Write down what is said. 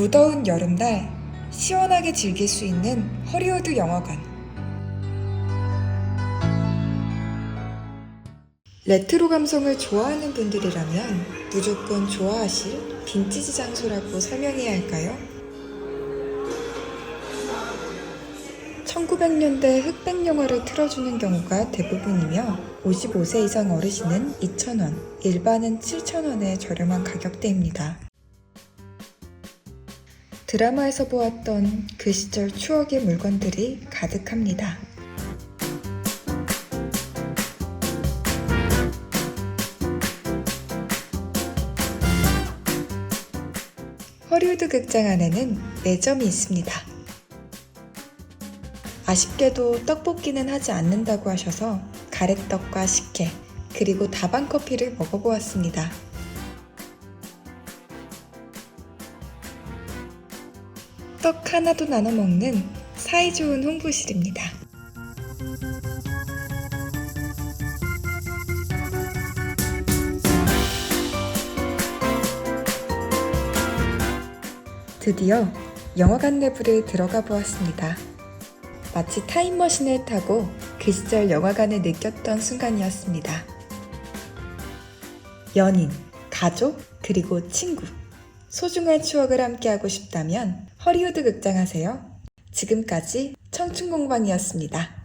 무더운 여름날 시원하게 즐길 수 있는 허리우드 영화관. 레트로 감성을 좋아하는 분들이라면 무조건 좋아하실 빈티지 장소라고 설명해야 할까요? 1900년대 흑백 영화를 틀어주는 경우가 대부분이며 55세 이상 어르신은 2,000원, 일반은 7,000원의 저렴한 가격대입니다. 드라마에서 보았던 그 시절 추억의 물건들이 가득합니다. 허리우드 극장 안에는 매점이 있습니다. 아쉽게도 떡볶이는 하지 않는다고 하셔서 가래떡과 식혜, 그리고 다방 커피를 먹어보았습니다. 떡 하나도 나눠 먹는 사이좋은 홍보실입니다. 드디어 영화관 내부를 들어가 보았습니다. 마치 타임머신을 타고 그 시절 영화관을 느꼈던 순간이었습니다. 연인, 가족, 그리고 친구. 소중한 추억을 함께하고 싶다면 허리우드 극장 하세요. 지금까지 청춘공방이었습니다.